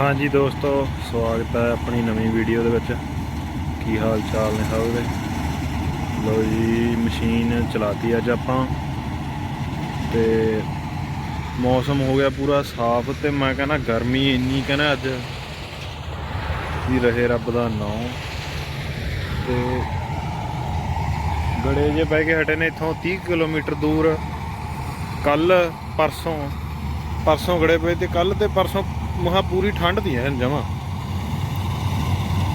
ਹਾਂਜੀ ਦੋਸਤੋ, ਸਵਾਗਤ ਹੈ ਆਪਣੀ ਨਵੀਂ ਵੀਡੀਓ ਦੇ ਵਿੱਚ। ਕੀ ਹਾਲ ਚਾਲ ਨੇ ਸਭ ਦੇ? ਲੋ ਜੀ, ਮਸ਼ੀਨ ਚਲਾਤੀ ਅੱਜ ਆਪਾਂ। ਤੇ ਮੌਸਮ ਹੋ ਗਿਆ ਪੂਰਾ ਸਾਫ਼ ਤੇ ਮੈਂ ਕਹਿੰਦਾ ਗਰਮੀ ਇੰਨੀ ਕਹਿੰਦਾ ਅੱਜ ਵੀ ਰਹੇ ਰੱਬ ਦਾ ਨਾਮ। ਤੇ ਗੜੇ ਜੇ ਬਹਿ ਕੇ ਹਟੇ ਨੇ ਇੱਥੋਂ 30 ਕਿਲੋਮੀਟਰ ਦੂਰ। ਕੱਲ ਪਰਸੋਂ ਪਰਸੋਂ ਗੜੇ ਪਏ ਤੇ ਕੱਲ ਤੇ ਪਰਸੋਂ ਮਹਾ ਪੂਰੀ ਠੰਡ ਦੀ ਐ ਜਮਾ।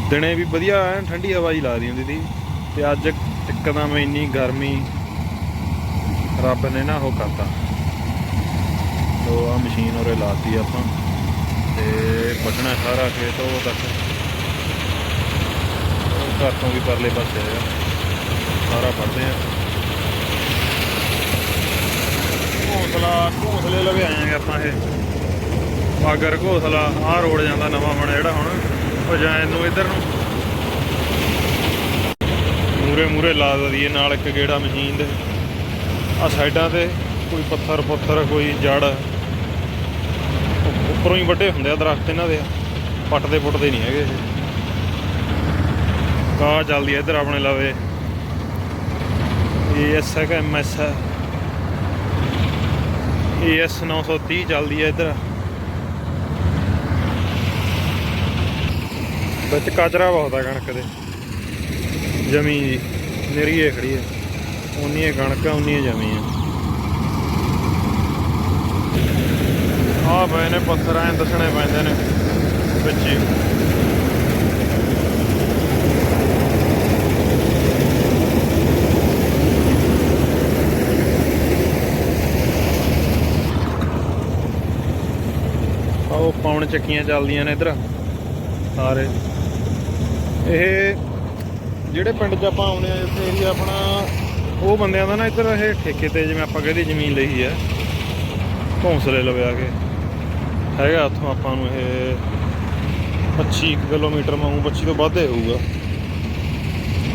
ਦਿਨੇ ਵੀ ਵਧੀਆ ਐਨ ਠੰਡੀ ਹਵਾ ਹੀ ਲੱਗਦੀ ਹੁੰਦੀ ਸੀ। ਤੇ ਅੱਜ ਇੱਕਦਮ ਇੰਨੀ ਗਰਮੀ, ਰੱਬ ਨੇ ਨਾ ਉਹ ਕਰਤਾ। ਤੋ ਆ ਮਸ਼ੀਨ ਉਰੇ ਲਾਤੀ ਆਪਾਂ। ਤੇ ਵੱਢਣਾ ਸਾਰਾ ਖੇਤ ਉਹ ਤੱਕ। ਘਰ ਤੋਂ ਵੀ ਪਰਲੇ ਪਾਸੇ ਆ। ਸਾਰਾ ਵੱਢਦੇ ਆ। ਘੋਸਲਾ ਘੋਸਲੇ ਲਵੇ ਆਏਗੇ ਆਪਾਂ ਇਹ। ਪਾਗਰ ਘੋਸਲਾ, ਆਹ ਰੋਡ ਜਾਂਦਾ ਨਵਾਂ ਬਣਿਆ ਜਿਹੜਾ ਹੁਣ, ਉਹ ਜਾਣ ਨੂੰ ਇੱਧਰ ਨੂੰ। ਮੂਰੇ ਮੂਰੇ ਲਾ ਦਈਏ ਨਾਲ ਇੱਕ ਗੇੜਾ ਮਸ਼ੀਨ ਦੇ। ਆ ਸਾਈਡਾਂ ਤੇ ਕੋਈ ਪੱਥਰ ਪੁੱਥਰ, ਕੋਈ ਜੜ। ਉੱਪਰੋਂ ਹੀ ਵੱਡੇ ਹੁੰਦੇ ਆ ਦਰਖਤ ਇਹਨਾਂ ਦੇ। ਪੱਟਦੇ ਪੁੱਟਦੇ ਨਹੀਂ ਹੈਗੇ ਇਹ। ਕਾ ਚੱਲਦੀ ਆ ਇੱਧਰ ਆਪਣੇ ਲਵੇ। ਇਹ ਐਸ ਹੈ ਕਿ ਐਮ ਐਸ ਹੈ ES 930 ਚੱਲਦੀ ਹੈ ਇੱਧਰ। ਵਿੱਚ ਕਚਰਾ ਬਹੁਤ ਆ ਕਣਕ ਦੇ। ਜਮੀ ਜੀ, ਨਰੀਏ ਖੜੀ ਹੈ ਉਨੀ ਹੀ ਕਣਕ ਆ ਉਨੀ ਹੀ ਜਮੀ ਆ ਆ ਪਏ ਨੇ ਪੱਥਰ, ਐਂ ਦੱਸਣੇ ਪੈਂਦੇ ਨੇ ਵਿੱਚ ਉਹ ਪਾਉਣ ਚੱਕੀਆਂ ਚੱਲਦੀਆਂ ਨੇ ਇੱਧਰ, ਸਾਰੇ। ਇਹ ਜਿਹੜੇ ਪਿੰਡ 'ਚ ਆਪਾਂ ਆਉਨੇ ਆ ਇੱਥੇ ਏਰੀਆ ਆਪਣਾ, ਉਹ ਬੰਦਿਆਂ ਦਾ ਨਾ ਇੱਧਰ ਇਹ ਠੇਕੇ ਤੇ ਜਿਵੇਂ ਆਪਾਂ ਕਹਿੰਦੇ ਜ਼ਮੀਨ ਲਈ ਹੈ, ਘੌਂਸਲੇ ਲਵਿਆ ਕੇ। ਹੈਗਾ ਉੱਥੋਂ ਆਪਾਂ ਨੂੰ ਇਹ 25 ਕੁ ਕਿਲੋਮੀਟਰ ਮਾਊ 25 ਤੋਂ ਵੱਧ ਹੋਊਗਾ।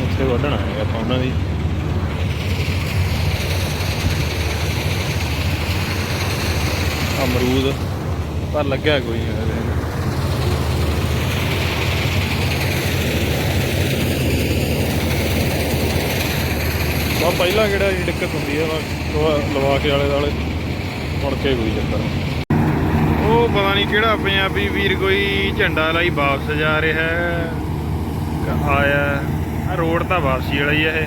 ਉੱਥੇ ਵੱਢਣਾ ਹੈ ਆਪਾਂ ਉਹਨਾਂ ਦੀ। ਅਮਰੂਦ ਪਰ ਲੱਗਿਆ ਕੋਈ ਨਹੀਂ। ਹਲੇ ਬਾ ਪਹਿਲਾ ਕਿਹੜਾ ਜੀ ਦਿੱਕਤ ਹੁੰਦੀ ਹੈ ਲਵਾ ਕੇ ਵਾਲੇ ਦਾਲੇ ਮੁੜ ਕੇ ਕੋਈ ਚੱਕਰ ਉਹ ਪਤਾ ਨਹੀਂ ਕਿਹੜਾ ਪੰਜਾਬੀ ਵੀਰ ਕੋਈ ਝੰਡਾ ਲਾਈ ਵਾਪਸ ਜਾ ਰਿਹਾ ਹੈ ਆਇਆ ਆ ਰੋਡ ਤਾਂ ਵਾਪਸੀ ਵਾਲਾ ਹੀ ਹੈ ਇਹ।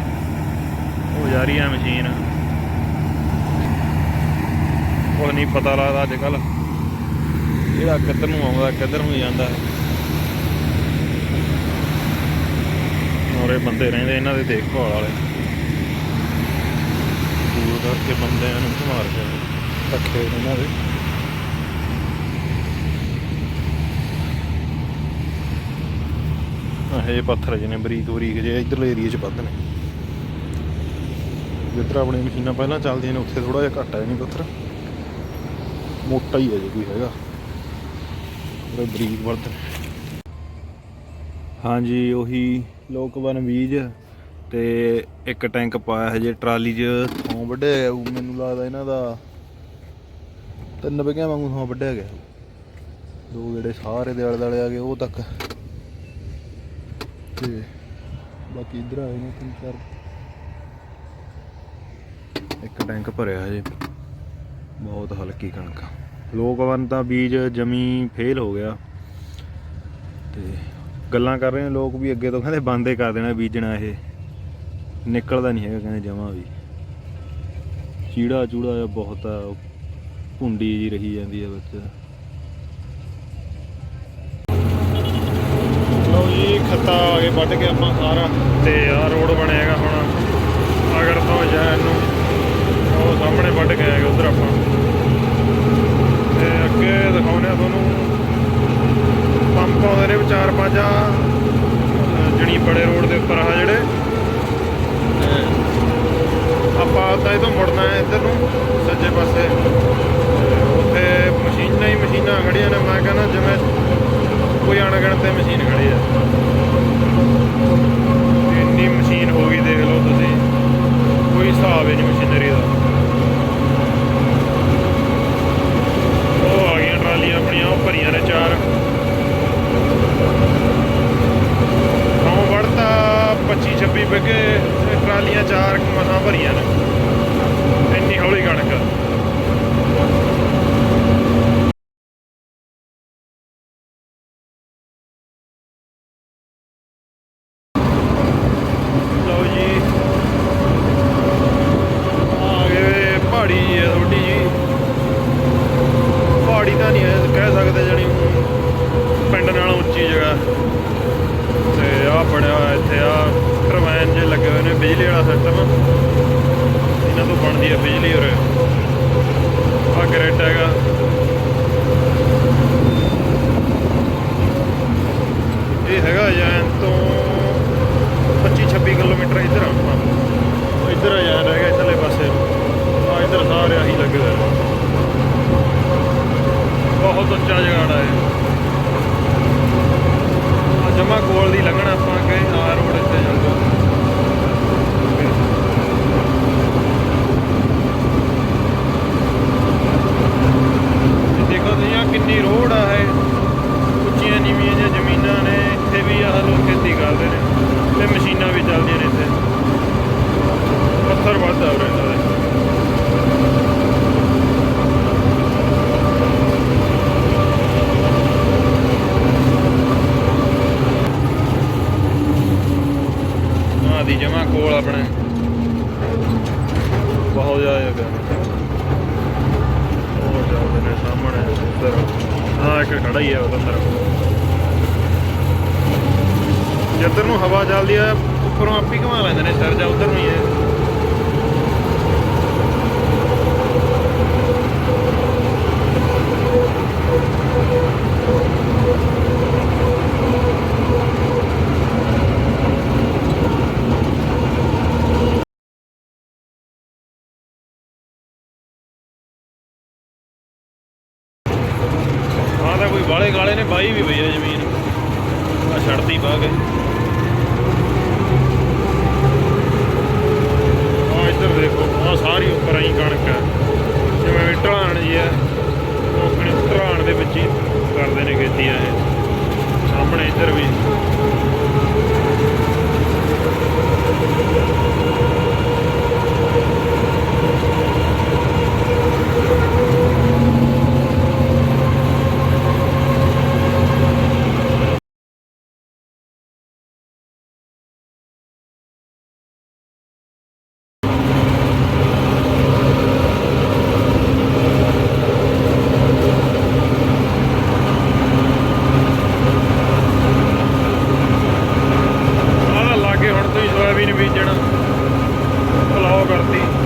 ਉਹ ਜਾ ਰਹੀ ਹੈ ਮਸ਼ੀਨ। ਉਹ ਨਹੀਂ ਪਤਾ ਲੱਗਦਾ ਅੱਜ ਕੱਲ ਕਿਹੜਾ ਕਿੱਧਰ ਨੂੰ ਆਉਂਦਾ, ਕਿੱਧਰ ਨੂੰ ਜਾਂਦਾ ਔਰੇ ਬੰਦੇ ਰਹਿੰਦੇ ਇਹਨਾਂ ਦੇ ਦੇਖਭਾਲ ਵਾਲੇ। ਕਰਕੇ ਬੰਦਿਆਂ ਨੂੰ ਸੰਭਾਲ ਕੇ ਰੱਖੇ ਇਹਨਾਂ ਦੇ। ਆਹ ਇਹ ਪੱਥਰ ਜਿਹਨੇ ਬਰੀਕ ਬਰੀਕ ਜੇ ਇਧਰਲੇ ਏਰੀਆ 'ਚ ਵੱਧ ਨੇ। ਜਿੱਧਰ ਆਪਣੀਆਂ ਮਸ਼ੀਨਾਂ ਪਹਿਲਾਂ ਚੱਲਦੀਆਂ ਨੇ ਉੱਥੇ ਥੋੜਾ ਜਿਹਾ ਘੱਟ ਹੈ ਨਹੀਂ ਪੱਥਰ। ਮੋਟਾ ਹੀ ਹੈ ਜੇ ਕੋਈ ਹੈਗਾ। ਉਹ ਬਰੀਕ ਵਰਤ ਹਾਂਜੀ ਉਹੀ ਲੋਕਵਨ ਬੀਜ ਤੇ ਇੱਕ ਟੈਂਕ ਪਾਇਆ ਹਜੇ ਟਰਾਲੀ 'ਚ। ਥੋਂ ਵੱਢਿਆ ਗਿਆ ਹੋਊ, ਮੈਨੂੰ ਲੱਗਦਾ ਇਹਨਾਂ ਦਾ ਤਿੰਨ ਵਿਗਿਆਂ ਵਾਂਗੂ ਥੋਂ ਵੱਢਿਆ ਗਿਆ ਦੋ ਜਿਹੜੇ ਸਾਰੇ ਦੇ ਆਲੇ ਦੁਆਲੇ ਆ ਗਏ ਉਹ ਤੱਕ। ਤੇ ਬਾਕੀ ਇਧਰ ਆਏ ਨੇ ਤਿੰਨ ਚਾਰ। ਇੱਕ ਟੈਂਕ ਭਰਿਆ ਹਜੇ। ਬਹੁਤ ਹਲਕੀ ਕਣਕ। ਆ। ਲੋਕਵਨ ਤਾਂ ਬੀਜ ਜਮੀ ਫੇਲ ਹੋ ਗਿਆ। ਤੇ ਗੱਲਾਂ ਕਰ ਰਹੇ ਨੇ ਲੋਕ ਵੀ ਅੱਗੇ ਤੋਂ ਕਹਿੰਦੇ ਬੰਦੇ ਕਰ ਦੇਣਾ ਬੀਜਣਾ ਇਹ। ਨਿਕਲਦਾ ਨਹੀਂ ਹੈਗਾ ਕਹਿੰਦੇ ਜਮਾ ਵੀ। ਚੀੜਾ ਚੂੜਾ ਜਿਹਾ ਬਹੁਤ ਆ ਭੁੰਡੀ ਜੀ ਰਹੀ ਜਾਂਦੀ ਹੈ ਵਿੱਚ। ਲਓ ਜੀ, ਖੱਤਾ ਆ ਕੇ ਵੱਢ ਕੇ ਆਪਾਂ ਸਾਰਾ ਤੇ ਆ ਰੋਡ ਬਣਿਆਗਾ ਹੁਣ ਅਗਰ ਤੋਂ ਜਾਣ ਨੂੰ। ਉਹ ਸਾਹਮਣੇ ਵੱਢ ਕੇ ਆਏਗਾ ਉਧਰ ਆਪਾਂ। ਤੇ ਅੱਗੇ ਦਿਖਾਉਂਦੇ ਆ ਤੁਹਾਨੂੰ। ਪੰਪ ਆਉਂਦੇ ਨੇ ਵਿਚਾਰ ਪਾਜਾ ਦੀ ਜਮਾ ਕੋਲ ਆਪਣੇ। ਬਹੁਤ ਜ਼ਿਆਦਾ ਜਗ੍ਹਾ ਬਹੁਤ ਜ਼ਿਆਦਾ ਨੇ ਸਾਹਮਣੇ। ਉੱਧਰ ਆ ਇੱਕ ਖੜਾ ਹੀ ਹੈ ਉੱਧਰ ਜਿੱਧਰ ਨੂੰ ਹਵਾ ਚੱਲਦੀ ਆ, ਉੱਪਰੋਂ ਹੀ ਘੁਮਾ ਲੈਂਦੇ ਨੇ ਸਰ, ਜਾ ਉੱਧਰ ਨੂੰ ਹੀ। agora tem